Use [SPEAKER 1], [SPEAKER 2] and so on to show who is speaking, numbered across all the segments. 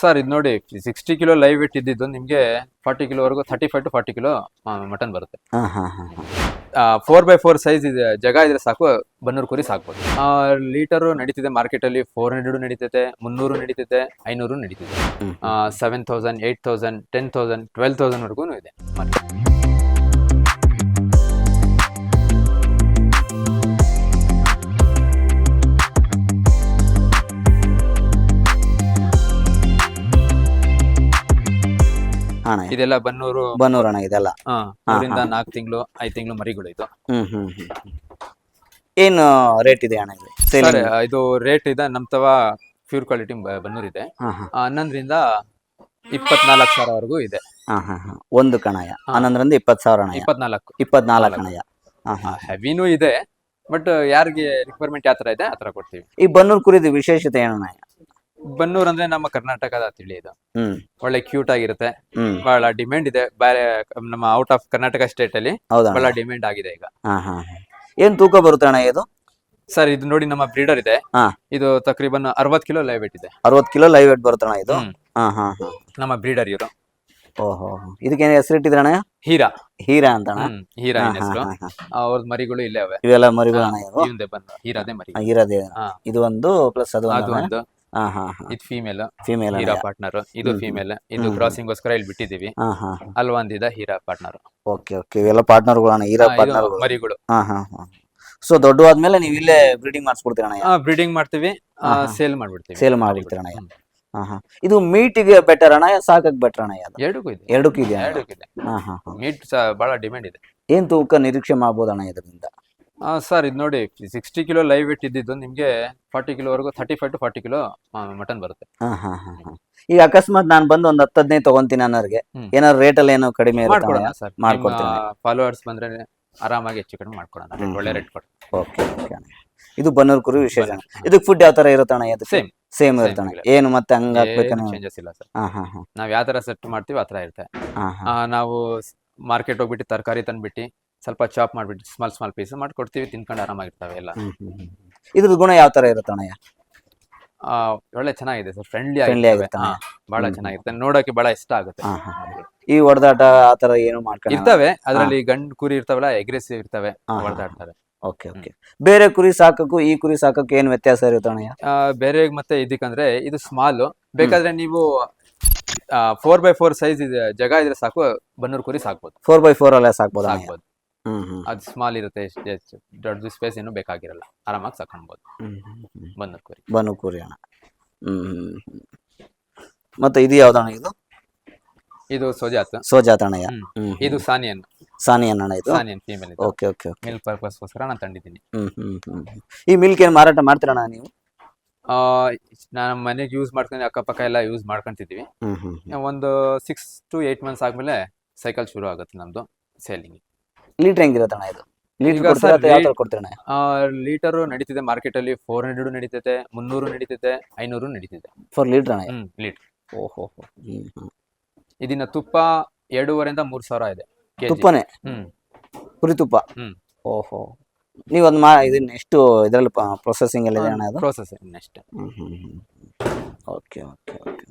[SPEAKER 1] Sir ಇದು ನೋಡಿ sixty kilo live weight ಇದ್ದಿದ್ದು ನಿಮಗೆ forty ಕಿಲೋವರೆಗೂ thirty five to forty kilo mutton ಬರುತ್ತೆ. ಫೋರ್ ಬೈ ಫೋರ್ ಸೈಜ್ ಇದೆ ಜಾಗ ಇದ್ರೆ ಸಾಕು ಬನ್ನೂರು ಕುರಿ ಸಾಕ್ಬೋದು. ಲೀಟರು ನಡೀತಿದೆ ಮಾರ್ಕೆಟಲ್ಲಿ ಫೋರ್ ಹಂಡ್ರೆಡ್ ನಡೀತೈತೆ ಮುನ್ನೂರು ನಡೀತೈತೆ ಐನೂರು ನಡೀತಿದೆ. Seven thousand eight thousand ten thousand twelve ತೌಸಂಡ್ವರೆಗೂ ಇದೆ.
[SPEAKER 2] ಅಣ್ಣ
[SPEAKER 1] ಇದೆಲ್ಲ ಬನ್ನೂರು
[SPEAKER 2] ಬನ್ನೂರು ಅಣ್ಣ ಇದೆಲ್ಲ.
[SPEAKER 1] ಆ, ಮೂರಿಂದ ನಾಲ್ಕು ತಿಂಗಳು ಐದು ತಿಂಗಳು ಮರಿಗಳು ಇದು.
[SPEAKER 2] ಹ್ಮ್ ಹ್ಮ್ ಹ್ಮ್ ಏನು ರೇಟ್ ಇದೆ ಅಣ್ಣ ಇದು?
[SPEAKER 1] ಸರ್ ಇದು ರೇಟ್ ಇದೆ ನಮ್ ತವ ಪ್ಯೂರ್ ಕ್ವಾಲಿಟಿ ಬನ್ನೂರ್ ಇದೆ.
[SPEAKER 2] ಹಾ ಹಾ.
[SPEAKER 1] ಆ, ಹನ್ನೊಂದರಿಂದ ಇಪ್ಪತ್ನಾಲ್ಕು ಸಾವಿರವರೆಗೂ ಇದೆ.
[SPEAKER 2] ಹಾ ಹಾ ಹಾ. ಒಂದು ಕಣಯ ಹನ್ನೊಂದರಿಂದ ಇಪ್ಪತ್ತು ಸಾವಿರ ಅಣ್ಣಯ್ಯ
[SPEAKER 1] ಇಪ್ಪತ್ನಾಲ್ಕು.
[SPEAKER 2] ಇಪ್ಪತ್ನಾಲ್ಕು ಅಣ್ಣಯ್ಯ ಹಾ ಹಾ.
[SPEAKER 1] ಹೆವಿನೂ ಇದೆ ಬಟ್ ಯಾರಿಗೆ ರಿಕ್ವೈರ್ಮೆಂಟ್ ಯಾವ ತರ ಇದೆ ಆ ತರ ಕೊಡ್ತೀವಿ.
[SPEAKER 2] ಈ ಬನ್ನೂರು ಕುರಿದು ವಿಶೇಷತೆ ಏನಣ್ಣ?
[SPEAKER 1] ಬನ್ನೂರ್ ಅಂದ್ರೆ ನಮ್ಮ ಕರ್ನಾಟಕದ ತಿಳಿ ಇದು.
[SPEAKER 2] ಹ್ಮ್.
[SPEAKER 1] ಒಳ್ಳೆ ಕ್ಯೂಟ್ ಆಗಿರುತ್ತೆ.
[SPEAKER 2] ಹ್ಮ್.
[SPEAKER 1] ಬಹಳ ಡಿಮ್ಯಾಂಡ್ ಇದೆ. ಬೇರೆ ನಮ್ಮ ಔಟ್ ಆಫ್ ಕರ್ನಾಟಕ ಸ್ಟೇಟ್ ಅಲ್ಲಿ
[SPEAKER 2] ಹೌದಾ?
[SPEAKER 1] ಬಹಳ ಡಿಮ್ಯಾಂಡ್ ಆಗಿದೆ ಈಗ.
[SPEAKER 2] ಹಾ ಹಾ ಹಾ. ಏನ್ ತೂಕ ಬರುತ್ತೆ ಅಣ್ಣ ಇದು?
[SPEAKER 1] ಸರ್ ಇದು ನೋಡಿ ನಮ್ಮ ಬ್ರೀಡರ್ ಇದೆ.
[SPEAKER 2] ಹಾ.
[SPEAKER 1] ಇದು ತಕ್ರೀಬನ್ ಅರವತ್ ಕಿಲೋ ಲೈವ್ ಇದೆ.
[SPEAKER 2] ಅರವತ್ ಕಿಲೋ ಲೈವ್ ವೇಟ್ ಬರುತ್ತೆ ಅಣ್ಣ ಇದು?
[SPEAKER 1] ಹ್ಮ್.
[SPEAKER 2] ಹಾ ಹಾ ಹಾ.
[SPEAKER 1] ನಮ್ಮ ಬ್ರೀಡರ್ ಇವರು.
[SPEAKER 2] ಓಹೋ ಇದಕ್ಕೇನು ಹೆಸರು ಇಟ್ಟಿದ್ರೆ ಅಣ್ಣ?
[SPEAKER 1] ಹೀರಾ.
[SPEAKER 2] ಹೀರಾ ಅಂತ ಅಣ್ಣ?
[SPEAKER 1] ಹ್ಮ್ ಹೀರಾ
[SPEAKER 2] ಹಾ,
[SPEAKER 1] ಏನ್ ಹೆಸರು?
[SPEAKER 2] ಹಾ, ಹಾ, ಹಾ.
[SPEAKER 1] ಅವ್ರದ್ ಮರಿಗಳು ಇಲ್ಲೇ ಅವೆ
[SPEAKER 2] ಇವೆಲ್ಲ ಮರಿಗಳು ಅಣ್ಣ ಇವು
[SPEAKER 1] ಇವಂದೆ ಬಂದು ಹೀರಾದೇ ಮರಿ.
[SPEAKER 2] ಹೀರಾದೇ.
[SPEAKER 1] ಹಾ.
[SPEAKER 2] ಇದು ಒಂದು ಪ್ಲಸ್ ಅದು
[SPEAKER 1] ಅದು
[SPEAKER 2] ಒಂದು.
[SPEAKER 1] ಇದು ಫೀಮೇಲ್
[SPEAKER 2] ಫೀಮೇಲ್
[SPEAKER 1] ಹೀರಾ ಪಾರ್ಟ್ನರ್ ಇದು ಫೀಮೇಲ್ ಇದು ಕ್ರಾಸಿಂಗ್ ಗೋಸ್ಕರ ಇಲ್ಲಿ ಬಿಟ್ಟಿದೀವಿ
[SPEAKER 2] ಹಾ
[SPEAKER 1] ಅಲ್ವಂದಿದ ಹೀರಾ ಪಾರ್ಟ್ನರ್
[SPEAKER 2] ಓಕೆ ಓಕೆ. ಇವೆಲ್ಲ ಪಾರ್ಟ್ನರ್ಗಳು ಅಣ್ಣ ಹೀರಾ ಪಾರ್ಟ್ನರ್
[SPEAKER 1] ಮರಿಗಳು.
[SPEAKER 2] ಸೊ ದೊಡ್ಡವಾದ್ಮೇಲೆ ನೀವು ಇಲ್ಲೇ ಬ್ರೀಡಿಂಗ್ ಮಾಡಿಸ್ಕೊಡ್ತೀರ ಅಣ್ಣ
[SPEAKER 1] ಬ್ರೀಡಿಂಗ್ ಮಾಡ್ತೀವಿ. ಸೇಲ್ ಮಾಡ್ಬಿಡ್ತೀವಿ.
[SPEAKER 2] ಸೇಲ್ ಮಾಡ್ಬಿಡ್ತೀರಣ್ಣ ಇದು ಮೀಟಿಗೆ ಬೆಟರ್ ಅಣ್ಣ ಸಾಕಕ್ ಬೆಟರ್ ಅಣ್ಣ
[SPEAKER 1] ಎರಡಕ್ಕೂ ಇದೆ.
[SPEAKER 2] ಎರಡಕ್ಕೂ ಇದೆ
[SPEAKER 1] ಎರಡಕ್ಕೂ ಇದೆ.
[SPEAKER 2] ಹಾ ಹಾ ಹಾ.
[SPEAKER 1] ಮೀಟ್ ಬಹಳ ಡಿಮ್ಯಾಂಡ್ ಇದೆ.
[SPEAKER 2] ಏನ್ ತೂಕ ನಿರೀಕ್ಷೆ ಮಾಡ್ಬೋದಣ್ಣ ಇದರಿಂದ?
[SPEAKER 1] ಸರ್ ಇದು ನೋಡಿ ಸಿಕ್ಸ್ಟಿ ಕಿಲೋ ಲೈವ್ ವೇಟ್ ಇದ್ದಿದ್ದು ನಿಮಗೆ forty ಕಿಲೋವರೆಗೂ thirty five to forty kilo mutton ಬರುತ್ತೆ.
[SPEAKER 2] ಹಾಂ ಹಾಂ ಹಾಂ ಹಾ. ಈಗ ಅಕಸ್ಮಾತ್ ನಾನು ಬಂದು ಒಂದು ಹತ್ತು ಹದಿನೈದು ತಗೊಂತೀನಿ ಅನ್ನೋರಿಗೆ. ಏನಾದ್ರು ರೇಟ್ ಅಲ್ಲಿ ಏನೋ ಕಡಿಮೆ
[SPEAKER 1] ಮಾಡ್ಕೊಡೋಣ ಸರ್.
[SPEAKER 2] ಮಾಡ್ಕೊಡ್ತೀನಿ.
[SPEAKER 1] ಫಾಲೋವರ್ಸ್ ಬಂದ್ರೆ ಆರಾಮಾಗಿ ಹೆಚ್ಚು ಕಡಿಮೆ ಮಾಡ್ಕೊಡೋಣ ಒಳ್ಳೆ ರೇಟ್ ಕೊಡಿ
[SPEAKER 2] ಓಕೆ ಓಕೆ ಇದು ಬನ್ನೂರು ಕುರಿ ವಿಶೇಷ ಇದಕ್ಕೆ ಫುಡ್ ಯಾವ ತರ ಇರುತ್ತಣ ಇದಕ್ಕೆ
[SPEAKER 1] ಸೇಮ್
[SPEAKER 2] ಸೇಮ್
[SPEAKER 1] Same
[SPEAKER 2] ಇರುತ್ತೆ ಅಣ್ಣ.
[SPEAKER 1] ಇಲ್ಲ.
[SPEAKER 2] ಏನು ಮತ್ತೆ ಹಂಗ ಹಾಕ್ಬೇಕು
[SPEAKER 1] ಚೇಂಜಸ್ ಇಲ್ಲ ಸರ್.
[SPEAKER 2] ಹಾ ಹಾ ಹಾ.
[SPEAKER 1] ನಾವ್ ಯಾವ ತರ ಸೆಟ್ ಮಾಡ್ತೀವಿ ಆ ತರ ಇರುತ್ತೆ. ನಾವು ಮಾರ್ಕೆಟ್ ಹೋಗ್ಬಿಟ್ಟು ತರಕಾರಿ ತಂದ್ಬಿಟ್ಟು ಸ್ವಲ್ಪ ಚಾಪ್ ಮಾಡ್ಬಿಟ್ಟು ಸ್ಮಾಲ್ ಸ್ಮಾಲ್ ಪೀಸ್ ಮಾಡ್ಕೊಡ್ತೀವಿ ತಿನ್ಕೊಂಡು ಆರಾಮಾಗಿರ್ತವೆ ಎಲ್ಲ.
[SPEAKER 2] ಇದ್ರ ಗುಣ ಯಾವ ತರ ಇರುತ್ತೆ ಅಣ್ಣಯ್ಯ?
[SPEAKER 1] ಆ, ಒಳ್ಳೆ ಚೆನ್ನಾಗಿದೆ ಸರ್. ಫ್ರೆಂಡ್ಲಿ
[SPEAKER 2] Friendly
[SPEAKER 1] ಆಗಿರ್ತವೆ.
[SPEAKER 2] ಆಗಿರುತ್ತೆ,
[SPEAKER 1] ಹಾ, ಬಹಳ ಚೆನ್ನಾಗಿರುತ್ತೆ. ನೋಡೋಕೆ ಬಹಳ ಇಷ್ಟ ಆಗುತ್ತೆ.
[SPEAKER 2] ಹಾ ಹಾ ಈ ಹೊಡೆದಾಟ ಆ ತರ ಏನು ಮಾಡ್ಕೊಂಡು
[SPEAKER 1] ಇರ್ತವೆ. ಅದರಲ್ಲಿ ಗಂಡು ಕುರಿ ಇರ್ತಾವಲ್ಲ ಎಗ್ರೆಸಿವ್ ಇರ್ತವೆ
[SPEAKER 2] ಹಾ, ಓಕೆ ಓಕೆ. ಬೇರೆ ಕುರಿ ಸಾಕಕ್ಕೂ ಈ ಕುರಿ ಸಾಕಕ್ಕೂ ಏನ್ ವ್ಯತ್ಯಾಸ ಇರುತ್ತೆ ಅಣ್ಣಯ್ಯ?
[SPEAKER 1] ಆ, ಬೇರೆ ಮತ್ತೆ ಇದಕ್ಕಂದ್ರೆ ಇದು ಸ್ಮಾಲ್ ಬೇಕಾದ್ರೆ ನೀವು ಫೋರ್ ಬೈ ಫೋರ್ ಸೈಜ್ ಇದೆ ಜಾಗ ಇದ್ರೆ ಸಾಕು ಬನ್ನೂರು ಕುರಿ ಸಾಕ್ಬೋದು.
[SPEAKER 2] ಫೋರ್ ಬೈ ಫೋರ್ ಅಲ್ಲೇ ಸಾಕ್ಬೋದು ಅಣ್ಣಯ್ಯ?
[SPEAKER 1] ಅದು ಸ್ಮಾಲ್ ಇರುತ್ತೆ ದೊಡ್ಡದು ಸ್ಪೇಸ್ ಏನು ಬೇಕಾಗಿರಲ್ಲ. ಆರಾಮಾಗಿ
[SPEAKER 2] ಸಾಕೊಂಡ್ಬೋದು
[SPEAKER 1] ಬನ್ನು. ಕುರಿ.
[SPEAKER 2] ಬನ್ನು ಕುರಿ ಅಣ್ಣ. ಹ್ಮ್. ಮತ್ತೆ ಇದು ಯಾವ್ದಣ್ಣ ಇದು?
[SPEAKER 1] ಇದು ಸೋಜಾತ್.
[SPEAKER 2] ಸೋಜಾತ ಅಣ್ಣಯ್ಯ.
[SPEAKER 1] ಇದು ಸಾನಿಯನ್.
[SPEAKER 2] ಸಾನಿಯನ್ ಅಣ್ಣ ಇದು?
[SPEAKER 1] ಸಾನಿಯನ್ ಫೀಮೇಲ್ ಇದು.
[SPEAKER 2] ಓಕೆ ಓಕೆ
[SPEAKER 1] ಮಿಲ್ಕ್ ಪರ್ಪಸ್ಗೋಸ್ಕರ ನಾನು ತಂದಿದ್ದೀನಿ.
[SPEAKER 2] ಈ ಮಿಲ್ಕ್ ಏನ್ ಮಾರಾಟ ಮಾಡ್ತೀರಣ್ಣ ನೀವು?
[SPEAKER 1] ಆ, ನಾನು ಮನೆಗೆ ಯೂಸ್ ಮಾಡ್ಕೊಂಡು ಅಕ್ಕಪಕ್ಕ ಎಲ್ಲ ಯೂಸ್ ಮಾಡ್ಕೊಂತಿದ್ದೀವಿ. ಒಂದು ಸಿಕ್ಸ್ ಟು ಏಟ್ ಮಂತ್ಸ್ ಆದ್ಮೇಲೆ ಸೈಕಲ್ ಶುರು ಆಗುತ್ತೆ ನಮ್ದು ಸೇಲಿಂಗ್
[SPEAKER 2] ಲೀಟರ್ ಹೆಂಗಿರುತ್ತೆ ಅಣ್ಣ ಇದು? ಲೀಟರ್
[SPEAKER 1] ಈಗ
[SPEAKER 2] ಕೊಡ್ತೀರಾ
[SPEAKER 1] ಸರ್
[SPEAKER 2] ಅಥವಾ ಯಾವ ಕೊಡ್ತೀರಣ್ಣ?
[SPEAKER 1] ಲೀಟರು ನಡೀತಿದೆ ಮಾರ್ಕೆಟ್ ಅಲ್ಲಿ ಫೋರ್ ಹಂಡ್ರೆಡ್ ನಡೀತೈತೆ ಮುನ್ನೂರು ನಡೀತೈತೆ ಐನೂರು ನಡೀತೈತೆ.
[SPEAKER 2] ಫಾರ್ ಲೀಟರ್ ಅಣ್ಣ?
[SPEAKER 1] ಹ್ಮ್ ಲೀಟರ್
[SPEAKER 2] ಓಹೋ
[SPEAKER 1] ಇದನ್ನ ತುಪ್ಪ ಎರಡೂವರೆಯಿಂದ ಮೂರ್ ಸಾವಿರ ಇದೆ kg.
[SPEAKER 2] ತುಪ್ಪನೇ?
[SPEAKER 1] ಹ್ಮ್.
[SPEAKER 2] ಕುರಿ ತುಪ್ಪ?
[SPEAKER 1] ಹ್ಮ್.
[SPEAKER 2] ಓಹೋ. ನೀವು ಒಂದು ಮಾ ಇದನ್ನ ಎಷ್ಟು ಇದ್ರಲ್ಲಿ ಪ್ರೊಸೆಸಿಂಗ್ ಎಲ್ಲ ಇದೆ? ಅಣ್ಣ ಅದು
[SPEAKER 1] process next
[SPEAKER 2] okay okay okay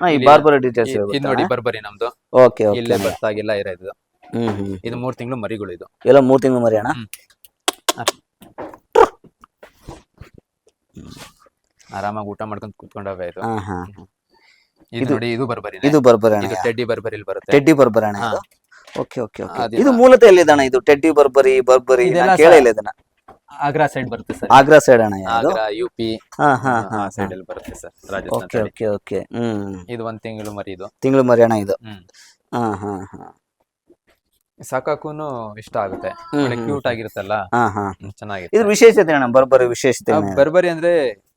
[SPEAKER 2] ಹಾ ಈ ಬಾರ್ಬರ್ ಡೀಟೇಲ್ಸ್
[SPEAKER 1] ಇದು ನೋಡಿ ಬರ್ಬರಿ ನಮ್ದು.
[SPEAKER 2] ಓಕೆ ಓಕೆ
[SPEAKER 1] ಇಲ್ಲೇ ಬರ್ತಾಗಿಲ್ಲ ಇರೋದು
[SPEAKER 2] ಹ್ಮ್ ಹ್ಮ್
[SPEAKER 1] ಇದು ಮೂರ್ ತಿಂಗಳು ಮರಿಗಳು ಇದು.
[SPEAKER 2] ಎಲ್ಲ ಮೂರ್ ತಿಂಗಳು ಮರಿ ಅಣ್ಣ
[SPEAKER 1] ಆರಾಮಾಗಿ ಊಟ ಮಾಡ್ಕೊಂಡ್ ಕುತ್ಕೊಂಡವೆ ಇದು. ಇದು ನೋಡಿ ಇದು ಬರ್ಬರಿ
[SPEAKER 2] ಇದು ಬರ್ಬರಿ ಅಣ್ಣ
[SPEAKER 1] ಟೆಡ್ಡಿ ಬರ್ಬರಿ ಬರುತ್ತೆ.
[SPEAKER 2] ಟೆಡ್ಡಿ ಬರ್ಬರಿ ಅಣ್ಣ ಓಕೆ ಓಕೆ ಓಕೆ. ಇದು ಮೂಲತಃ ಎಲ್ಲಿದೆ ಅಣ್ಣ ಇದು? ಟೆಡ್ಡಿ ಬರ್ಬರಿ ಬರ್ಬರಿ ಕೇಳಿಲ್ಲ ಇದನ್ನ.
[SPEAKER 1] ಆಗ್ರಾ ಸೈಡ್ ಬರುತ್ತೆ ಸರ್.
[SPEAKER 2] ಆಗ್ರಾ ಸೈಡ್ ಅಣ್ಣ
[SPEAKER 1] ಆಗ್ರಾ ಯುಪಿ
[SPEAKER 2] ಹಾ ಹಾ ಹಾ
[SPEAKER 1] ಸೈಡ್ ಅಲ್ಲಿ ಬರುತ್ತೆ sir
[SPEAKER 2] okay
[SPEAKER 1] Rajasthan
[SPEAKER 2] okay okay. ಹ್ಮ್.
[SPEAKER 1] ಇದು ಒಂದ್ ತಿಂಗಳು ಮರಿ ಇದು.
[SPEAKER 2] ತಿಂಗಳು ಮರಿ ಅಣ್ಣ ಇದು ಹಾ ಹಾ ಹಾ.
[SPEAKER 1] ಸಾಕಾಕೂನು ಇಷ್ಟ ಆಗುತ್ತೆ. ಕ್ಯೂಟ್ ಆಗಿರುತ್ತಲ್ಲ?
[SPEAKER 2] ಹಾ ಹಾ. ಇದ್ರ
[SPEAKER 1] ಚೆನ್ನಾಗಿರುತ್ತೆ.
[SPEAKER 2] ವಿಶೇಷತೆ ಅಣ್ಣ ಬರ್ಬರಿ ವಿಶೇಷತೆ
[SPEAKER 1] ಆ, ಬರ್ಬರಿ ಅಂದ್ರೆ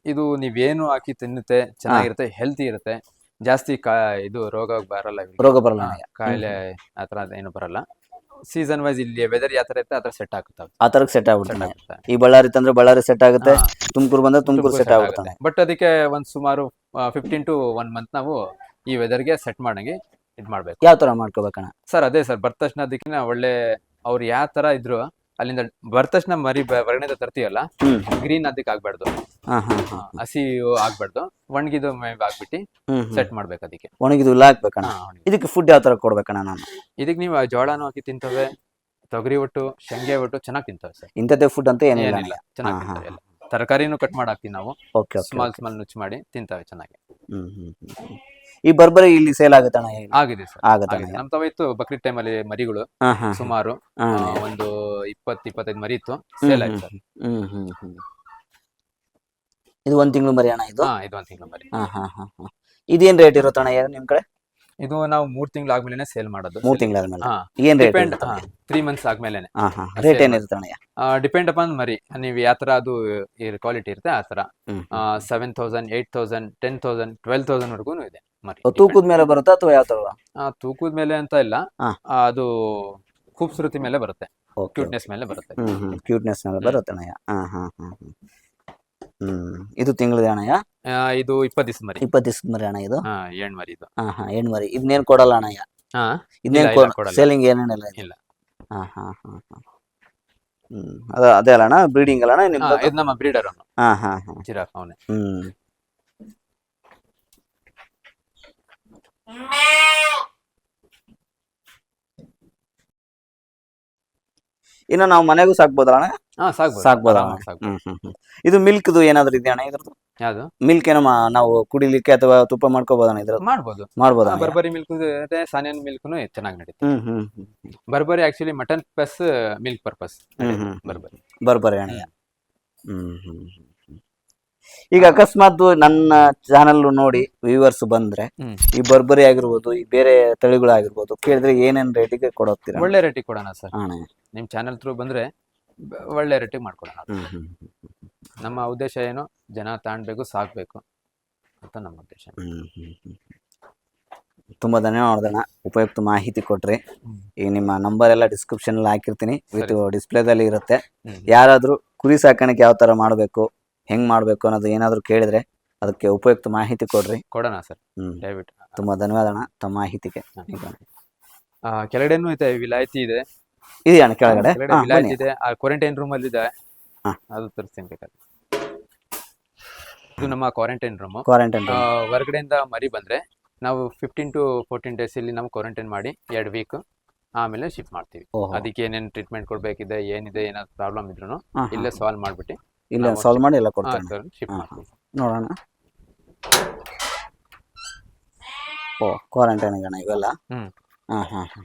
[SPEAKER 1] ಇದು ನೀವೇನು ಹಾಕಿ ತಿನ್ನುತ್ತೆ ಚೆನ್ನಾಗಿರುತ್ತೆ ಹೆಲ್ತಿ ಇರುತ್ತೆ. ಜಾಸ್ತಿ ಕಾ ಇದು ರೋಗ ಬರಲ್ಲ ಇವ್ರಿಗೆ.
[SPEAKER 2] ರೋಗ ಬರಲ್ಲ
[SPEAKER 1] ಹಾ, ಕಾಯಿಲೆ ಆತರ ಏನು ಬರಲ್ಲ. ಸೀಸನ್ ವೈಸ್ ಇಲ್ಲಿ ವೆದರ್ ಯಾವ ತರ ಇರುತ್ತೆ ಆತರ ಸೆಟ್ ಆಗುತ್ತೆ
[SPEAKER 2] ಆ ತರಕ್ ಸೆಟ್ ಆಗ್ಬಿಡ್ತಾನೆ
[SPEAKER 1] ಆಗುತ್ತೆ.
[SPEAKER 2] ಈ ಬಳ್ಳಾರಿ ತಂದ್ರೆ ಬಳ್ಳಾರಿ ಸೆಟ್ ಆಗುತ್ತೆ ತುಮಕೂರು ಬಂದ್ರೆ ತುಮಕೂರು ಸೆಟ್ ಆಗುತ್ತೆ.
[SPEAKER 1] ಬಟ್ ಅದಕ್ಕೆ ಒಂದ್ ಸುಮಾರು ಫಿಫ್ಟೀನ್ ಟು ಒನ್ ಮಂತ್ ನಾವು ಈ ವೆದರ್ಗೆ ಸೆಟ್ ಮಾಡಂಗೆ ಇದ್ ಮಾಡ್ಬೇಕು.
[SPEAKER 2] ಯಾವ ತರ ಮಾಡ್ಕೋಬೇಕಣ್ಣ?
[SPEAKER 1] ಸರ್ ಅದೇ ಸರ್ ಬರ್ತ ತಕ್ಷಣ ಅದಕ್ಕೆ ಒಳ್ಳೆ ಅವ್ರು ಯಾವ ತರ ಇದ್ರು ಅಲ್ಲಿಂದ ಬರ್ದ ತಕ್ಷಣ ಮರಿ ಬ- ತರ್ತೀವಲ್ಲ
[SPEAKER 2] ಹ್ಮ್.
[SPEAKER 1] ಗ್ರೀನ್ ಅದಕ್ಕೆ ಆಗ್ಬಾರ್ದು.
[SPEAKER 2] ಹಾ ಹಾ
[SPEAKER 1] ಹಾ. ಹಸಿ ಆಗ್ಬಾರ್ದು ಒಣಗಿದು ಮೇವ್ ಆಗ್ಬಿಟ್ಟು
[SPEAKER 2] ಹ್ಮ್
[SPEAKER 1] ಸೆಟ್ ಮಾಡ್ಬೇಕು ಅದಕ್ಕೆ.
[SPEAKER 2] ಒಣಗಿದು ಹುಲ್ಲ ಹಾಕ್ಬೇಕಣ್ಣ?
[SPEAKER 1] ಹಾ.
[SPEAKER 2] ಇದಕ್ಕೆ ಫುಡ್ ಯಾವ ತರ ಕೊಡ್ಬೇಕಣ್ಣ ನಾನು?
[SPEAKER 1] ಇದಕ್ಕೆ ನೀವು ಜೋಳನೂ ಹಾಕಿ ತಿಂತವೆ ತೊಗರಿ ಒಟ್ಟು ಶಂಗೆ ಒಟ್ಟು ಚೆನ್ನಾಗಿ ತಿಂತವೆ ಸರ್.
[SPEAKER 2] ಇಂಥದ್ದೇ ಫುಡ್ ಅಂತ ಏನಿಲ್ಲ
[SPEAKER 1] ಏನಿಲ್ಲ ಚೆನ್ನಾಗಿ
[SPEAKER 2] ಹಾ, ಹಾ,
[SPEAKER 1] ತಿಂತವೆ ಎಲ್ಲ. ತರಕಾರಿನೂ ಕಟ್ ಮಾಡಿ ಹಾಕ್ತೀವಿ ನಾವು.
[SPEAKER 2] ಓಕೆ ಓಕೆ
[SPEAKER 1] ಸ್ಮಾಲ್ ಸ್ಮಾಲ್ ನುಚ್ಚು ಮಾಡಿ ತಿಂತವೆ ಚೆನ್ನಾಗಿ.
[SPEAKER 2] ಹ್ಮ್ ಹ್ಮ್, ಹ್ಮ್. ಈ ಬರ್ಬರಿ ಇಲ್ಲಿ ಸೇಲ್ ಆಗುತ್ತೆ
[SPEAKER 1] ಆಗಿದೆ ಸರ್.
[SPEAKER 2] ಆಗತ್ತಣ್ಣ
[SPEAKER 1] ಆಗಿದೆ. ನಮ್ ತವ ಇತ್ತು ಬಕ್ರೀದ್ ಟೈಮಲ್ಲಿ ಮರಿಗಳು.
[SPEAKER 2] ಹಾ ಹಾ
[SPEAKER 1] ಸುಮಾರು ಒಂದು ಇಪ್ಪತ್ ಇಪ್ಪತ್ತೈದು ಮರಿ ಇತ್ತು. ಸೇಲ್ ಆಯ್ತು ಸರ್.
[SPEAKER 2] ಹ್ಮ್ ಹ್ಮ್ ಹ್ಮ್ ಇದು ಒಂದ್ ತಿಂಗಳು ಮರಿ ಅಣ್ಣ ಇದು?
[SPEAKER 1] ಹಾ ಇದು ಒಂದ್ ತಿಂಗಳು ಮರಿ.
[SPEAKER 2] ಹಾ ಹಾ ಹಾ ಹಾ. ಇದೇನ್ ರೇಟ್ ಇರುತ್ತಣ್ಣ ಏನು ನಿಮ್ ಕಡೆ?
[SPEAKER 1] ಇದು ನಾವು ಮೂರ್ ತಿಂಗಳು ಆದ್ಮೇಲೆ ಸೇಲ್ ಮಾಡೋದು.
[SPEAKER 2] ಮೂರ್ ತಿಂಗಳಾದ್ಮೇಲೆ
[SPEAKER 1] ಹಾ.
[SPEAKER 2] ಏನ್ ರೇಟ್
[SPEAKER 1] ಡಿಪೆಂಡ್ ತ್ರೀ ಮಂತ್ಸ್ ಆದ್ಮೇಲೆ
[SPEAKER 2] ರೇಟ್ ಏನಿರುತ್ತಣ್ಣ
[SPEAKER 1] ಡಿಪೆಂಡ್ ಅಪಾನ್ ಮರಿ. ನೀವು ಯಾವ ತರ ಅದು ಕ್ವಾಲಿಟಿ ಇರುತ್ತೆ ಆ ತರ.
[SPEAKER 2] ಹ್ಮ್
[SPEAKER 1] seven thousand eight thousand ten thousand twelve thousand ವರ್ಗು ಇದೆ.
[SPEAKER 2] ತೂಕದ ಮೇಲೆ ಬರುತ್ತಾ ಅಥವಾ ಯಾವ ತರ
[SPEAKER 1] ಆ, ತೂಕದ ಮೇಲೆ ಅಂತ ಇಲ್ಲ. ಅದು ಖೂಬ್ಸೂರತಿ ಮೇಲೆ ಬರುತ್ತೆ. ಕ್ಯೂಟ್ನೆಸ್ ಮೇಲೆ ಬರುತ್ತೆ.
[SPEAKER 2] ಕ್ಯೂಟ್ನೆಸ್ ಮೇಲೆ ಬರುತ್ತೆ ಅಣ್ಣಯ್ಯ ಹಾ ಹಾ ಹಾ ಹ್ಮ್. ಇದು ತಿಂಗಳದ ಅಣ್ಣಯ್ಯ
[SPEAKER 1] ಇದು ಇಪ್ಪತ್ತು ದಿವಸ ಮರಿ.
[SPEAKER 2] ಇಪ್ಪತ್ತು ದಿವಸದ ಮರಿ ಅಣ್ಣ ಇದು?
[SPEAKER 1] ಏಣ್ ಮರಿ ಇದು.
[SPEAKER 2] ಹಾ ಹಾ ಮರಿ. ಇದನ್ನೇನ್ ಕೊಡಲ್ಲ ಅಣ್ಣಯ್ಯ ಇದನ್ನೇನ್. ಸೇಲಿಂಗ್ ಏನೇನಿಲ್ಲ?
[SPEAKER 1] ಇಲ್ಲ.
[SPEAKER 2] ಹಾ ಹಾ ಹಾ ಅದ ಅದೇ ಅಲ್ಲಣ್ಣ ಬ್ರೀಡಿಂಗ್ ಅಲ್ಲಣ್ಣ
[SPEAKER 1] ನಿಮ್ಮ ನಮ್ಮ ಬ್ರೀಡರ್ ಅವನು
[SPEAKER 2] ಹಾ ಹಾ ಹಾ.
[SPEAKER 1] ಜಿರಾಫ್ ಅವನೇ.
[SPEAKER 2] ಇನ್ನು ನಾವು ಮನೆಗೂ ಸಾಕ್ಬೋದಲ್ಲ
[SPEAKER 1] ಸಾಕ್ಬೋದು.
[SPEAKER 2] ಇದು ಮಿಲ್ಕ್ ಏನಾದ್ರು ಇದೆಯಾ ಅಣ್ಣ ಇದ್ರದ್ದು?
[SPEAKER 1] ಯಾವುದು?
[SPEAKER 2] ಮಿಲ್ಕ್ ಏನೋ ನಾವು ಕುಡಿಲಿಕ್ಕೆ ಅಥವಾ ತುಪ್ಪ ಮಾಡ್ಕೋಬೋದಣ್ಣ ಇದ್ರ
[SPEAKER 1] ಮಾಡ್ಬೋದು.
[SPEAKER 2] ಮಾಡ್ಬೋದಾ
[SPEAKER 1] ಬರ್ಬರಿ ಮಿಲ್ಕ್ ಸಾನಿಯನ್ ಮಿಲ್ಕ್ನು ಚೆನ್ನಾಗಿ ನಡೀತು
[SPEAKER 2] ಹ್ಮ್ ಹ್ಮ್ ಹ್ಮ್
[SPEAKER 1] Barbari actually mutton plus milk purpose
[SPEAKER 2] ಹ್ಮ್ ಹ್ಮ್.
[SPEAKER 1] ಬರ್ಬರಿ.
[SPEAKER 2] ಬರ್ಬರಿ ಅಣ್ಣ ಹ್ಮ್ ಹ್ಮ್. ಈಗ ಅಕಸ್ಮಾತ್ ನನ್ನ ಚಾನಲ್ ನೋಡಿ ವ್ಯೂವರ್ಸ್ ಬಂದ್ರೆ ಈ ಬರ್ಬರಿ ಆಗಿರ್ಬೋದು ಈ ಬೇರೆ ತಳಿಗಳಾಗಿರ್ಬೋದು ಕೇಳಿದ್ರೆ ಏನೇನ್ ರೇಟಿಗೆ ಕೊಡೋಗ್ತೀರಾ
[SPEAKER 1] ಒಳ್ಳೆ ರೇಟಿಗೆ ಕೊಡೋಣ ಸರ್. ನಿಮ್ ಚಾನೆಲ್ ಥ್ರೂ ಬಂದ್ರೆ ಬ- ಒಳ್ಳೆ ರೇಟಿಗೆ ಮಾಡ್ಕೊಡೋಣ
[SPEAKER 2] ಹ್ಮ್ ಹ್ಮ್
[SPEAKER 1] ನಮ್ಮ ಉದ್ದೇಶ ಏನು? ಜನ ತಾಣ್ಬೇಕು ಸಾಕ್ಬೇಕು ಅಂತ ನಮ್ಮ ಉದ್ದೇಶ.
[SPEAKER 2] ಹ್ಮ್ ಹ್ಮ್ ಹ್ಮ್. ತುಂಬಾ ಧನ್ಯವಾದಣ್ಣ ಉಪಯುಕ್ತ ಮಾಹಿತಿ ಕೊಟ್ರಿ. ಈ ನಿಮ್ಮ ನಂಬರ್ ಎಲ್ಲ ಡಿಸ್ಕ್ರಿಪ್ಷನ್ ಅಲ್ಲಿ ಹಾಕಿರ್ತೀನಿ. ವಿತ್ ಡಿಸ್ಪ್ಲೇದಲ್ಲಿ ಇರುತ್ತೆ
[SPEAKER 1] ಹ್ಮ್.
[SPEAKER 2] ಯಾರಾದ್ರೂ ಕುರಿ ಸಾಕಾಣಿಕೆ ಯಾವ ತರ ಮಾಡಬೇಕು ಹೆಂಗ್ ಮಾಡ್ಬೇಕು ಅನ್ನೋದು ಏನಾದ್ರು ಕೇಳಿದ್ರೆ ಅದಕ್ಕೆ ಉಪಯುಕ್ತ ಮಾಹಿತಿ ಕೊಡ್ರಿ.
[SPEAKER 1] ಕೊಡೋಣ ಸರ್.
[SPEAKER 2] ಹ್ಮ್.
[SPEAKER 1] ದಯವಿಟ್ಟು.
[SPEAKER 2] ತುಂಬಾ ಧನ್ಯವಾದ ಅಣ್ಣ ತಮ್ಮ ಮಾಹಿತಿಗೆ.
[SPEAKER 1] ಆ, ಕೆಳಗಡೆನೂ ಇದೆ ವಿಲಾಯಿತಿ ಇದೆ.
[SPEAKER 2] ಇದೆಯಾ ಅಣ್ಣ ಕೆಳಗಡೆ?
[SPEAKER 1] ಕೆಳಗಡೆ
[SPEAKER 2] ಹಾ,
[SPEAKER 1] ವಿಲಾಯತಿ
[SPEAKER 2] ಬನ್ನಿ
[SPEAKER 1] ಇದೆ. ಆ ಕ್ವಾರಂಟೈನ್ ರೂಮ್ ಅಲ್ಲಿ ಇದೆ
[SPEAKER 2] ಹಾ.
[SPEAKER 1] ಅದು ತೋರಿಸ್ತೀನಿ ಬೇಕಾದ್ರೆ. ಇದು ನಮ್ಮ ಕ್ವಾರಂಟೈನ್ ರೂಮ್
[SPEAKER 2] ಕ್ವಾರಂಟೈನ್
[SPEAKER 1] ಹೊರಗಡೆಯಿಂದ ಮರಿ ಬಂದ್ರೆ ನಾವು ಫಿಫ್ಟೀನ್ ಟು ಫೋರ್ಟೀನ್ ಡೇಸ್ ಇಲ್ಲಿ ನಾವು ಕ್ವಾರಂಟೈನ್ ಮಾಡಿ ಎರಡು ವೀಕ್ ಆಮೇಲೆ ಶಿಫ್ಟ್ ಮಾಡ್ತೀವಿ.
[SPEAKER 2] ಓಹೋ.
[SPEAKER 1] ಅದಕ್ಕೆ ಏನೇನು ಟ್ರೀಟ್ಮೆಂಟ್ ಕೊಡ್ಬೇಕಿದೆ ಏನಿದೆ ಏನಾದ್ರು ಪ್ರಾಬ್ಲಮ್ ಇದ್ರು
[SPEAKER 2] ಹಾ,
[SPEAKER 1] ಇಲ್ಲೇ ಸಾಲ್ವ್ ಮಾಡ್ಬಿಟ್ಟು
[SPEAKER 2] ಇಲ್ಲ ಸಾಲ್ವ್ ಮಾಡಿ ಎಲ್ಲ ಕೊಡ್ತೇನೆ. ನೋಡೋಣ. ಓ ಕ್ವಾರಂಟೈನ್ ಅಣ್ಣ ಇವೆಲ್ಲ. ಹಾ ಹಾ ಹಾ.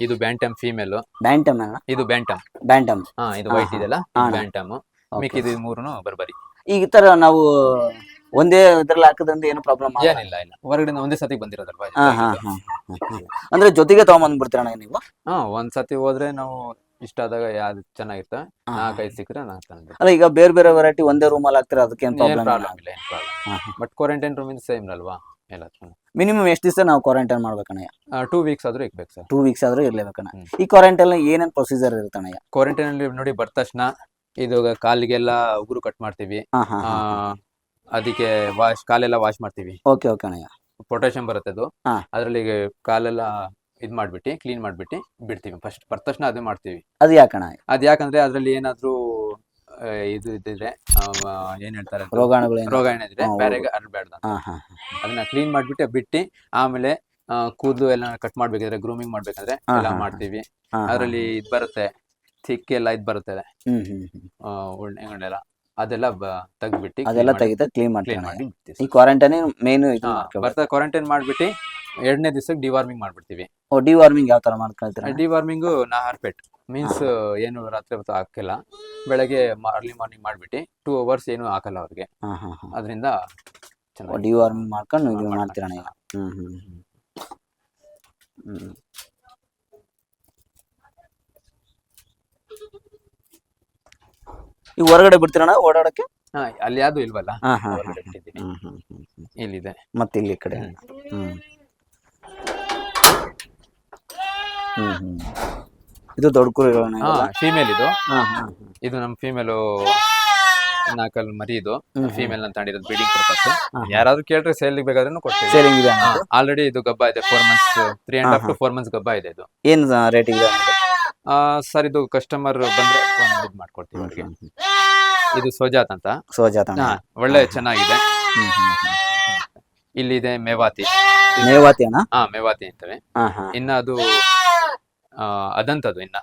[SPEAKER 1] ಇದು ಬ್ಯಾಂಟಮ್ ಫೀಮೇಲ್
[SPEAKER 2] ಬ್ಯಾಂಟಮ್ ಅಣ್ಣ
[SPEAKER 1] ಇದು ಬ್ಯಾಂಟಮ್
[SPEAKER 2] ಬ್ಯಾಂಟಮ್
[SPEAKER 1] ಹಾ ಇದು ವೈಟ್ ಇದೆಲ್ಲ. ಬ್ಯಾಂಟಮ್ ಮಿಕ್ಕಿದು ಮೂರುನು ಬರ್ಬರಿ.
[SPEAKER 2] ಈಗ ಈ ತರ ನಾವು ಒಂದೇ ಇದ್ರಲ್ಲಿ ಹಾಕದ್ರಿಂದ ಏನು ಪ್ರಾಬ್ಲಮ್
[SPEAKER 1] ಏನಿಲ್ಲ ಇಲ್ಲ. ಹೊರಗಡೆ ಒಂದೇ ಸತಿ ಬಂದಿರೋದಲ್ವಾ?
[SPEAKER 2] ಹಾ ಹಾ ಹಾ. ಅಂದ್ರೆ ಜೊತೆಗೆ ತಗೊಂಬಂದ್ಬಿಡ್ತೀರಣ್ಣ ನೀವು?
[SPEAKER 1] ಹಾ ಒಂದ್ ಸತಿ ಹೋದ್ರೆ ನಾವು ಇಷ್ಟ ಆದಾಗ ಯಾವ್ದು ಚೆನ್ನಾಗಿರ್ತವೆ ನಾಲ್ಕೈದು ಸಿಕ್ಕರೆ ನಾಲ್ಕು ತಂದ್ಬಿಡ್ತೀವಿ.
[SPEAKER 2] ಅಲ್ಲ ಈಗ ಬೇರೆ ಬೇರೆ ವೆರೈಟಿ ಒಂದೇ ರೂಮ್ ಅಲ್ಲಿ ಹಾಕ್ತಾರೆ? ಅದಕ್ಕೆ ಏನು ಪ್ರಾಬ್ಲಮ್
[SPEAKER 1] ಪ್ರಾಬ್ಲಮ್ ಇಲ್ಲ ಏನ್ ಪ್ರಾಬ್ಲಮ್ ಬಟ್ ಕ್ವಾರಂಟೈನ್ ರೂಮ್ ಇಂದ ಸೇಮ್ ಅಲ್ವಾ ಎಲ್ಲ
[SPEAKER 2] ಮಿನಿಮಮ್ ಎಷ್ಟು ದಿವಸ ನಾವು ಕ್ವಾರಂಟೈನ್ ಮಾಡ್ಬೇಕಣ್ಣ
[SPEAKER 1] ಟೂ ವೀಕ್ಸ್ ಆದ್ರೂ ಇರ್ಬೇಕು ಸರ್.
[SPEAKER 2] ಟೂ ವೀಕ್ಸ್ ಆದ್ರೂ ಇರ್ಲೇಬೇಕಣ್ಣ. ಈ ಕ್ವಾರಂಟೈನ್ ಏನೇನು ಪ್ರೊಸೀಜರ್ ಇರುತ್ತಣ್ಣ
[SPEAKER 1] ಕ್ವಾರಂಟೈನ್ ಅಲ್ಲಿ ನೋಡಿ ಬರ್ತ ತಕ್ಷಣ ಇದು ಕಾಲಿಗೆಲ್ಲ ಉಗುರು ಕಟ್ ಮಾಡ್ತೀವಿ. ಅದಕ್ಕೆ ವಾಶ್ ಕಾಲೆಲ್ಲ ವಾಶ್ ಮಾಡ್ತೀವಿ.
[SPEAKER 2] ಓಕೆ ಓಕೆ ಅಣ್ಣ
[SPEAKER 1] ಪೊಟ್ಯಾಷಿಯಂ ಬರುತ್ತೆ ಅದು. ಅದ್ರಲ್ಲಿ ಕಾಲೆಲ್ಲ ಇದ್ ಮಾಡ್ಬಿಟ್ಟು ಕ್ಲೀನ್ ಮಾಡ್ಬಿಟ್ಟು ಬಿಡ್ತೀವಿ. ಫಸ್ಟ್ ಬರ್ತ ತಕ್ಷಣ ಅದೇ ಮಾಡ್ತೀವಿ.
[SPEAKER 2] ಅದು ಯಾಕಣ?
[SPEAKER 1] ಅದ್ ಯಾಕಂದ್ರೆ ಅದ್ರಲ್ಲಿ ಏನಾದ್ರು ಇದು ಇದ್ದಿದ್ರೆ ಆ, ಏನ್ ಹೇಳ್ತಾರೆ ಅದು?
[SPEAKER 2] ರೋಗಾಣುಗಳು
[SPEAKER 1] ಏನಿದ್ರೆ?
[SPEAKER 2] ಹಾ,
[SPEAKER 1] ಬೇರೆಗೆ ಹರಡ್ಬೇಡ್ದು
[SPEAKER 2] ಹಾ ಹಾ
[SPEAKER 1] ಅದನ್ನ ಕ್ಲೀನ್ ಮಾಡ್ಬಿಟ್ಟು ಬಿಟ್ಟು ಆಮೇಲೆ ಆ, ಕೂದಲು ಎಲ್ಲ ಕಟ್ ಮಾಡ್ಬೇಕಾದ್ರೆ ಗ್ರೂಮಿಂಗ್ ಮಾಡ್ಬೇಕಾದ್ರೆ
[SPEAKER 2] ಹಾ,
[SPEAKER 1] ಎಲ್ಲ
[SPEAKER 2] ಹಾ, ಹಾ.
[SPEAKER 1] ಮಾಡ್ತೀವಿ.
[SPEAKER 2] ಹಾ, ಹಾ.
[SPEAKER 1] ಅದ್ರಲ್ಲಿ ಇದ್ ಬರುತ್ತೆ ಚಿಕ್ಕ ಎಲ್ಲ ಇದ್ ಬರುತ್ತೆ
[SPEAKER 2] ಹ್ಮ್ ಹ್ಮ್ ಹ್ಮ್.
[SPEAKER 1] ಆ, ಉಣ್ಣೆಗಳೆಲ್ಲ ಅದೆಲ್ಲ ತೆಗ್ದ್ಬಿಟ್ಟು
[SPEAKER 2] ಅದೆಲ್ಲ ತೆಗಿತಾ ಕ್ಲೀನ್
[SPEAKER 1] ಕ್ಲೀನ್
[SPEAKER 2] ಮಾಡ್ತೀವಿ
[SPEAKER 1] ಮಾಡಿ
[SPEAKER 2] ಈ ಕ್ವಾರಂಟೈನ್ ಮೇನ್ ಇದು
[SPEAKER 1] ಬರ್ತಾ ಕ್ವಾರಂಟೈನ್ ಮಾಡ್ಬಿಟ್ಟು ಎರಡನೇ ದಿವಸಕ್ಕೆ ಡಿವಾರ್ಮಿಂಗ್ ಮಾಡ್ಬಿಡ್ತೀವಿ.
[SPEAKER 2] ಓ ಡಿವಾರ್ಮಿಂಗ್ ಯಾವ ತರ ಮಾಡ್ಕೊಳ್ತೀರಾ?
[SPEAKER 1] ಡಿವಾರ್ಮಿಂಗು ನಾ ಹಾರ್ಪೆಟ್ ಮೀನ್ಸ್ ಏನು ರಾತ್ರಿ ಹೊತ್ತು ಹಾಕಿಲ್ಲ. ಬೆಳಗ್ಗೆ ಅರ್ಲಿ ಮಾರ್ನಿಂಗ್ ಮಾಡ್ಬಿಟ್ಟು ಟೂ ಅವರ್ಸ್ ಏನು ಹಾಕಲ್ಲ ಅವ್ರಿಗೆ. ಅದರಿಂದ
[SPEAKER 2] ಡಿವಾರ್ಮಿಂಗ್ ಮಾಡ್ಕೊಂಡು ಇದು. ಮಾಡ್ತೀರಣ್ಣ ಈಗ ಹ್ಮ್ ಹ್ಮ್ ಈಗ ಹೊರಗಡೆ ಬಿಡ್ತೀರಣ್ಣ ಓಡಾಡಕ್ಕೆ
[SPEAKER 1] ಅಲ್ಲಿ ಯಾವ್ದು ಇಲ್ವಲ್ಲ. ಇಲ್ಲಿದೆ.
[SPEAKER 2] ಮತ್ತೆ ಇಲ್ಲಿ ಕಡೆ?
[SPEAKER 1] ಹ್ಮ್.
[SPEAKER 2] ಹ್ಮ್ ಹ್ಮ್ ಹ್ಮ್ ಇದು ದೊಡ್ಡ ಕುರಿಗಳನ್ನ
[SPEAKER 1] ಹಾ ಫೀಮೇಲ್ ಇದು. ಇದು ನಮ್ಮ ಫೀಮೇಲು ನಾಕಲ್ ಮರಿ ಇದು. ಫೀಮೇಲ್ ಅಂತ ತಗೊಂಡಿರೋದು ಬ್ರೀಡಿಂಗ್ ಪರ್ಪಸ್. ಯಾರಾದ್ರೂ ಕೇಳ್ರೆ ಸೇಲ್ ಬೇಕಾದ್ರೂ ಕೊಡ್ತೀವಿ.
[SPEAKER 2] ಸೇಲಿಂಗ್ ಇದೆ ಇದು?
[SPEAKER 1] ಆಲ್ರೆಡಿ ಇದು ಗಬ್ಬ ಇದೆ. Four months three and half to four months ಗಬ್ಬ ಇದೆ ಇದು.
[SPEAKER 2] ಏನು ರೇಟ್ ಇದೆ?
[SPEAKER 1] ಸರ್ ಇದು ಕಸ್ಟಮರ್ ಬಂದ್ರೆ ಇದು ಮಾಡ್ಕೊಡ್ತೀವಿ ಅವ್ರಿಗೆ. ಇದು ಸೋಜಾತ್ ಅಂತ.
[SPEAKER 2] ಸೋಜಾತ್
[SPEAKER 1] ಒಳ್ಳೆ ಚೆನ್ನಾಗಿದೆ. ಇಲ್ಲಿದೆ ಮೇವಾತಿ.
[SPEAKER 2] ಮೇವಾತಿ ಅಣ್ಣ?
[SPEAKER 1] ಹಾ ಮೇವಾತಿ ಅಂತವೆ ಇನ್ನ ಅದು ಅದಂತದು ಇನ್ನ.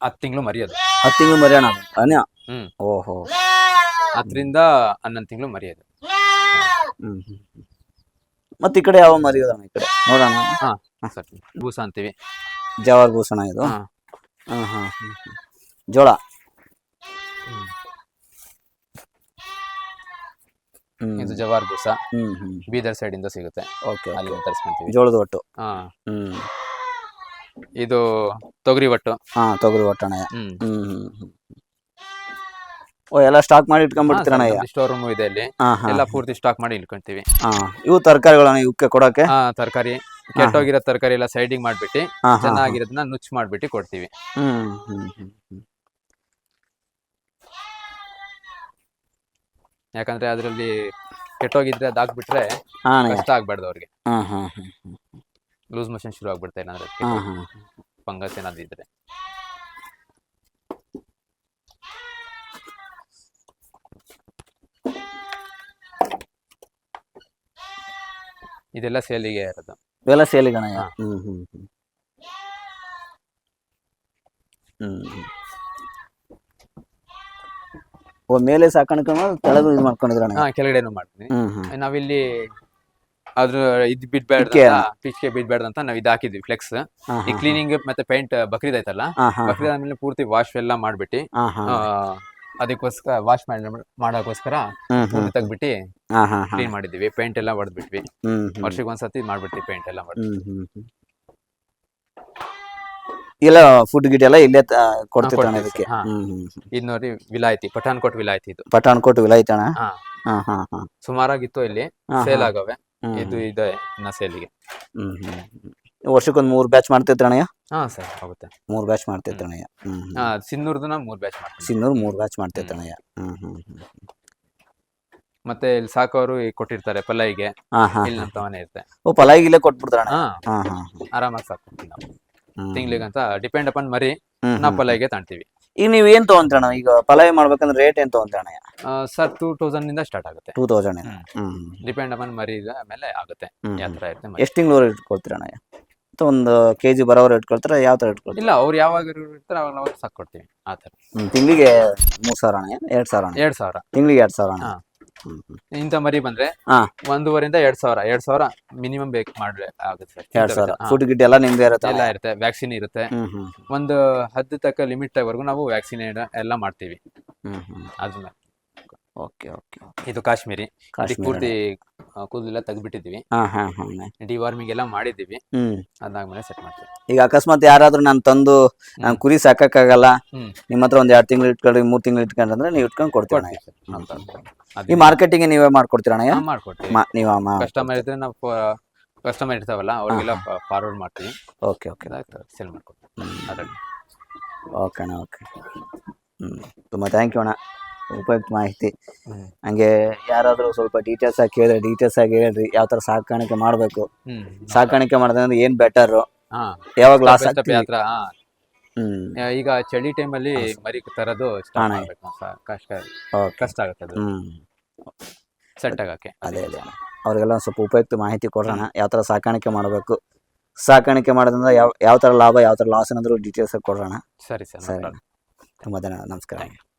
[SPEAKER 1] ಹತ್ತು ತಿಂಗಳು ಮರೆಯೋದು.
[SPEAKER 2] ಹತ್ತು ತಿಂಗಳು ಮರೆಯೋಣ ಅನ್ಯ?
[SPEAKER 1] ಹ್ಮ್.
[SPEAKER 2] ಓಹೋ.
[SPEAKER 1] ಅದರಿಂದ ಹನ್ನೊಂದು ತಿಂಗಳು ಮರೆಯೋದು.
[SPEAKER 2] ಹ್ಮ್. ಮತ್ತೆ ಈ ಕಡೆ ಯಾವ ಮರಿ ಈ ಕಡೆ? ನೋಡೋಣ.
[SPEAKER 1] ಹಾ ಸರಿ. ಬೂಸ ಅಂತೀವಿ.
[SPEAKER 2] ಜವಾರ್ ಭೂಸಣ ಇದು?
[SPEAKER 1] ಹಾ.
[SPEAKER 2] ಹಾ ಹಾ. ಜೋಳ
[SPEAKER 1] ಹ್ಮ್.
[SPEAKER 2] ಹ್ಮ್
[SPEAKER 1] ಇದು ಜವಾರ್ ದಿವಸ
[SPEAKER 2] ಹ್ಮ್ ಹ್ಮ್.
[SPEAKER 1] ಬೀದರ್ ಸೈಡ್ ಇಂದ ಸಿಗುತ್ತೆ.
[SPEAKER 2] ಓಕೆ
[SPEAKER 1] ಅಲ್ಲಿ ತರಿಸ್ಕೊಂತೀವಿ.
[SPEAKER 2] ಜೋಳದ ಒಟ್ಟು.
[SPEAKER 1] ಹಾ.
[SPEAKER 2] ಹ್ಮ್.
[SPEAKER 1] ಇದು ತೊಗರಿ ಒಟ್ಟು.
[SPEAKER 2] ಹಾ ತೊಗರಿ ಒಟ್ಟಣ
[SPEAKER 1] ಹ್ಮ್.
[SPEAKER 2] ಹ್ಮ್ ಹ್ಮ್ ಹ್ಮ್. ಓ ಎಲ್ಲ ಸ್ಟಾಕ್ ಮಾಡಿ ಇಟ್ಕೊಂಡ್ಬಿಡ್ತೀರಣ್ಣ
[SPEAKER 1] ಸ್ಟೋರ್ ರೂಮ್ ಇದೆ ಅಲ್ಲಿ
[SPEAKER 2] ಹಾ ಹಾ.
[SPEAKER 1] ಎಲ್ಲ ಪೂರ್ತಿ ಸ್ಟಾಕ್ ಮಾಡಿ ಇಟ್ಕೊಂತೀವಿ.
[SPEAKER 2] ಹಾ ಇವು ತರಕಾರಿಗಳನ್ನ ಇವಕ್ಕೆ ಕೊಡಕ್ಕೆ
[SPEAKER 1] ಹಾ ತರಕಾರಿ. ಕೆಟ್ಟೋಗಿರೋ ತರಕಾರಿ ಎಲ್ಲ ಸೈಡಿಂಗ್ ಮಾಡ್ಬಿಟ್ಟು
[SPEAKER 2] ಹಾ ಹಾ.
[SPEAKER 1] ಚೆನ್ನಾಗಿರೋದನ್ನ ನುಚ್ಚು ಮಾಡ್ಬಿಟ್ಟು ಕೊಡ್ತೀವಿ.
[SPEAKER 2] ಹ್ಮ್ ಹ್ಮ್ ಹ್ಮ್ ಹ್ಮ್.
[SPEAKER 1] ಯಾಕಂದ್ರೆ ಅದ್ರಲ್ಲಿ ಕೆಟ್ಟೋಗಿದ್ರೆ ಅದಾಕ್ಬಿಟ್ರೆ. ಕಷ್ಟ ಆಗ್ಬಾರ್ದು ಅವ್ರಿಗೆ ಲೂಸ್ ಮೋಷನ್ ಶುರು ಆಗ್ಬಿಡ್ತಾ ಏನಾದ್ರೆ ಫಂಗಸ್ ಏನಾದ್ರು ಇದ್ರೆ ಇದೆಲ್ಲ ಸೇಲಿಗೆ ಇರೋದು ಇದೆಲ್ಲ.
[SPEAKER 2] ಹ್ಮ್ ಹ್ಮ್ ಹ್ಮ್ ಹ್ಮ್ ಹ್ಮ್. ಓ ಮೇಲೆ ಸಾಕಾಣಿಕೆ ಕೆಳಗೂ ಇದು
[SPEAKER 1] ಹಾ ಕೆಳಗಡೆನು ಮಾಡ್ತೀನಿ. ನಾವಿಲ್ಲಿ ಅದ್ರ ಇದ್ ಬಿಡ್ಬೇಡ ಪಿಚ್ಕೆ ಬಿಡ್ಬೇಡ ಅಂತ ನಾವ್ ಇದ್ ಹಾಕಿದ್ವಿ ಫ್ಲೆಕ್ಸ್. ಈ ಕ್ಲೀನಿಂಗ್ ಮತ್ತೆ ಪೇಂಟ್ ಬಕ್ರೀದ್
[SPEAKER 2] ಹಾ
[SPEAKER 1] ಬಕ್ರೀದ್ ಆದ್ಮೇಲೆ ಪೂರ್ತಿ ವಾಶ್ ಎಲ್ಲ ಮಾಡ್ಬಿಟ್ಟು ಅದಕ್ಕೋಸ್ಕರ ವಾಶ್ ಮಾಡೋಕೋಸ್ಕರ ತೆಗ್ಬಿಟ್ಟು ಕ್ಲೀನ್ ಮಾಡಿದ್ವಿ ಪೇಂಟ್ ಎಲ್ಲ ಹೊಡೆದ್ಬಿಟ್ವಿ ವರ್ಷಕ್ಕೆ ಒಂದ್ಸತಿ ಮಾಡ್ಬಿಟ್ವಿ ಪೇಂಟ್ ಎಲ್ಲ ಮಾಡಿ.
[SPEAKER 2] ಇಲ್ಲ ಫುಡ್ ಗಿಡ್ ಎಲ್ಲ ಇಲ್ಲೇ ಕೊಡ್ತಿರ್ತಾನೆ
[SPEAKER 1] ಅದಕ್ಕೆ.
[SPEAKER 2] ಇದಕ್ಕೆ.
[SPEAKER 1] ಇದು ನೋಡಿ ವಿಲಾಯ್ತಿ ಪಠಾಣ್ಕೋಟ್ ವಿಲಾಯ್ತಿ ಇದು.
[SPEAKER 2] ಪಠಾಣ್ಕೋಟ್ ವಿಲಾಯ್ತಿ
[SPEAKER 1] ಹಾ.
[SPEAKER 2] ಹಾ ಹಾ ಹಾ.
[SPEAKER 1] ಸುಮಾರಾಗಿತ್ತು ಇಲ್ಲಿ.
[SPEAKER 2] ಹಾ,
[SPEAKER 1] ಸೇಲ್
[SPEAKER 2] ಹಾ.
[SPEAKER 1] ಆಗವೆ.
[SPEAKER 2] ಹ್ಮ್
[SPEAKER 1] ಇದು ಇದೆ ಇನ್ನ ಸೇಲಿಗೆ.
[SPEAKER 2] ಹ್ಮ್ ಹ್ಮ್ ಹ್ಮ್. ವರ್ಷಕ್ಕೊಂದ್ ಮೂರ್ ಬ್ಯಾಚ್ ಮಾಡ್ತಿರ್ತಾಣಯ್ಯ
[SPEAKER 1] ಹಾ ಸರ್ ಆಗುತ್ತೆ.
[SPEAKER 2] ಮೂರ್ ಬ್ಯಾಚ್ ಮಾಡ್ತಿರ್ತಾಣಯ್ಯ ಹ್ಮ್.
[SPEAKER 1] ಸಿನ್ನೂರ್ದು ಮೂರ್ ಬ್ಯಾಚ್ ಮಾಡ್ತೀನಿ
[SPEAKER 2] ಸಿನ್ನೂರ್ ಮೂರ್ ಬ್ಯಾಚ್ ಮಾಡ್ತಿರ್ತಾಣಯ್ಯ ಹ್ಮ್. ಹ್ಮ್ ಹ್ಮ್.
[SPEAKER 1] ಮತ್ತೆ ಇಲ್ಲಿ ಸಾಕೋರು ಕೊಟ್ಟಿರ್ತಾರೆ ಪಲ್ಲೈಗೆ
[SPEAKER 2] ಹಾ ಹಾ
[SPEAKER 1] ಇಲ್ಲಿ ನಮ್ಮ ತವನೇ ಇರುತ್ತೆ
[SPEAKER 2] ಓ ಪಲಾಯಿ ಇಲ್ಲೇ ಕೊಟ್ಬಿಡ್ತಾರಣ
[SPEAKER 1] ಹಾ.
[SPEAKER 2] ಹಾ ಹಾ
[SPEAKER 1] ಆರಾಮಾಗಿ ಸಾಕ್ತೀವಿ ನಾವು. ತಿಂಗ್ಳಿಗಂತ ಡಿಪೆಂಡ್ ಅಪನ್ ಮರಿ ನಾವು ಪಲಾಯಿಗೆ ತಾಂತೀವಿ.
[SPEAKER 2] ಈಗ ನೀವ್ ಏನ್ ತಗೊಂತಾಣ ಈಗ ಪಲಾಯಿ ಮಾಡ್ಬೇಕಂದ್ರೆ ರೇಟ್ ಏನ್ ತಗೊಂತಾಣ
[SPEAKER 1] ಸರ್ ಟೂ ತೌಸಂಡ್ನಿಂದ ಸ್ಟಾರ್ಟ್ ಆಗುತ್ತೆ.
[SPEAKER 2] ಟೂ ತೌಸಂಡ್
[SPEAKER 1] ಡಿಪೆಂಡ್ ಅಪನ್ ಮರಿ ಮೇಲೆ ಆಗುತ್ತೆ.
[SPEAKER 2] ಯಾತ್ರ
[SPEAKER 1] ಯಾವ
[SPEAKER 2] ಹ್ಮ್.
[SPEAKER 1] ತರ ಇರುತ್ತೆ
[SPEAKER 2] ಎಷ್ಟು ತಿಂಗಳವರೆಗೆ ತಿಂಗಳು ಇಟ್ಕೊಳ್ತೀರಣ ಅಥವಾ ಒಂದು ಕೆಜಿ ಬರೋವ್ರು ಇಟ್ಕೊಳ್ತಾರೆ? ಯಾವ ತರ ಇಟ್ಕೊಳ್ತಾರೆ?
[SPEAKER 1] ಇಲ್ಲ ಅವ್ರು ಯಾವಾಗ ಇರ್ತಾರೆ ಅವಾಗ ನಾವು ಸಾಕ್ ಕೊಡ್ತೀವಿ ಆ ತರ
[SPEAKER 2] ತಿಂಗಳಿಗೆ ಮೂರ್ ಸಾವಿರ ಎರಡ್ ಸಾವಿರ
[SPEAKER 1] ಎರಡ್ ಸಾವಿರ.
[SPEAKER 2] ತಿಂಗಳಿಗೆ ಎರಡ್ ಸಾವಿರ
[SPEAKER 1] ಇಂಥ ಮರಿ ಬಂದ್ರೆ
[SPEAKER 2] ಒಂದೂವರಿಂದ
[SPEAKER 1] ಒಂದೂವರೆಯಿಂದ ಎರಡ್ ಸಾವಿರ ಎರಡ್ ಸಾವಿರ ಮಿನಿಮಮ್ ಬೇಕ್ ಮಾಡ್ಲೆ ಆಗುತ್ತೆ.
[SPEAKER 2] ಎರಡ್ ಸಾವಿರ. ಫುಡ್ ಎಲ್ಲ ನಿಮ್ದೇ ಇರುತ್ತೆ?
[SPEAKER 1] ಎಲ್ಲ ಇರುತ್ತೆ ವ್ಯಾಕ್ಸಿನ್ ಇರುತ್ತೆ. ಒಂದು ಹದ್ದು ತಕ್ಕ ಲಿಮಿಟ್ ವರೆಗೂ ನಾವು ವ್ಯಾಕ್ಸಿನ್ ಎಲ್ಲ ಮಾಡ್ತೀವಿ. ಅದ್ಮೇಲೆ
[SPEAKER 2] ಓಕೆ ಓಕೆ
[SPEAKER 1] ಇದು ಕಾಶ್ಮೀರಿ. ಪೂರ್ತಿ ಆ, ಕೂದಲೆಲ್ಲ ತೆಗ್ದ್ಬಿಟ್ಟಿದೀವಿ
[SPEAKER 2] ಹಾ ಹಾ ಹಾ
[SPEAKER 1] ಡಿವಾರ್ಮಿಂಗ್ ಎಲ್ಲ ಮಾಡಿದೀವಿ
[SPEAKER 2] ಹ್ಮ್.
[SPEAKER 1] ಅದಾದ್ಮೇಲೆ ಸೆಟ್ ಮಾಡ್ತೀವಿ.
[SPEAKER 2] ಈಗ ಅಕಸ್ಮಾತ್ ಯಾರಾದ್ರೂ ನಾನು ತಂದು ನಾನು ಕುರಿ ಸಾಕಕ್ಕಾಗಲ್ಲ
[SPEAKER 1] ಹ್ಮ್.
[SPEAKER 2] ನಿಮ್ಮ ಹತ್ರ ಒಂದ್ ಎರಡ್ ತಿಂಗಳು ಇಟ್ಕೊಂಡ್ರಿ ಮೂರ್ ತಿಂಗಳು ಇಟ್ಕೊಂಡ್ರೆ ನೀವು ಇಟ್ಕೊಂಡ್
[SPEAKER 1] ಕೊಡ್ತೀವಿ
[SPEAKER 2] ಈ ಮಾರ್ಕೆಟಿಂಗ್ ನೀವೇ ಮಾಡ್ಕೊಡ್ತೀರ ಅಣ್ಣ
[SPEAKER 1] ಮಾಡ್ಕೊಡ್ತೀವಿ.
[SPEAKER 2] ನೀವ
[SPEAKER 1] ಕಸ್ಟಮರ್ ಇದ್ರೆ ನಾವು ಕಸ್ಟಮರ್ ಇರ್ತಾವಲ್ಲ ಅವ್ರಿಗೆಲ್ಲ ಫಾರ್ವರ್ಡ್ ಮಾಡ್ತೀವಿ.
[SPEAKER 2] Okay okay.
[SPEAKER 1] ಸೆಲ್ ಮಾಡ್ಕೊಡ್ತೀವಿ. ಅದ್ರಲ್ಲಿ
[SPEAKER 2] ಓಕೆ ಅಣ್ಣ ಓಕೆ. ಹ್ಞೂ ತುಂಬಾ ಥ್ಯಾಂಕ್ ಯು ಅಣ್ಣ. ಉಪಯುಕ್ತ ಮಾಹಿತಿ. ಹಂಗೆ ಯಾರಾದರೂ ಸ್ವಲ್ಪ ಡೀಟೇಲ್ಸ್ ಆಗಿ ಕೇಳಿದ್ರೆ ಡೀಟೇಲ್ಸ್ ಆಗಿ ಹೇಳ್ರಿ ಯಾವ ತರ ಸಾಕಾಣಿಕೆ ಮಾಡಬೇಕು. ಸಾಕಾಣಿಕೆ ಮಾಡೋದಂದ್ರೆ ಏನ್ ಬೆಟರ್
[SPEAKER 1] ಹಾ.
[SPEAKER 2] ಯಾವಾಗ ಲಾಸ್
[SPEAKER 1] ಹತ್ರ.
[SPEAKER 2] ಹ್ಮ್.
[SPEAKER 1] ಈಗ ಚಳಿ ಟೈಮಲ್ಲಿ ಮರಿ ತರೋದು ಕಷ್ಟ ಕಷ್ಟ ಆಗುತ್ತೆ ಅದು. ಸೆಟ್ ಆಗಕ್ಕೆ.
[SPEAKER 2] ಅದೇ ಅದೇ ಅವ್ರಿಗೆಲ್ಲ ಒಂದು ಸ್ವಲ್ಪ ಉಪಯುಕ್ತ ಮಾಹಿತಿ ಕೊಡೋಣ ಯಾವ ತರ ಸಾಕಾಣಿಕೆ ಮಾಡಬೇಕು. ಸಾಕಾಣಿಕೆ ಮಾಡೋದ್ರಿಂದ ಯಾವ ಯಾವ ತರ ಲಾಭ ಯಾವ ತರ ಲಾಸ್ ಅನ್ನೋದ್ರ ಡೀಟೇಲ್ಸ್ ಕೊಡೋಣ
[SPEAKER 1] ಸರಿ ಸರ್
[SPEAKER 2] ಸರಿ. ತುಂಬ ಧನ್ಯವಾದ ನಮಸ್ಕಾರ.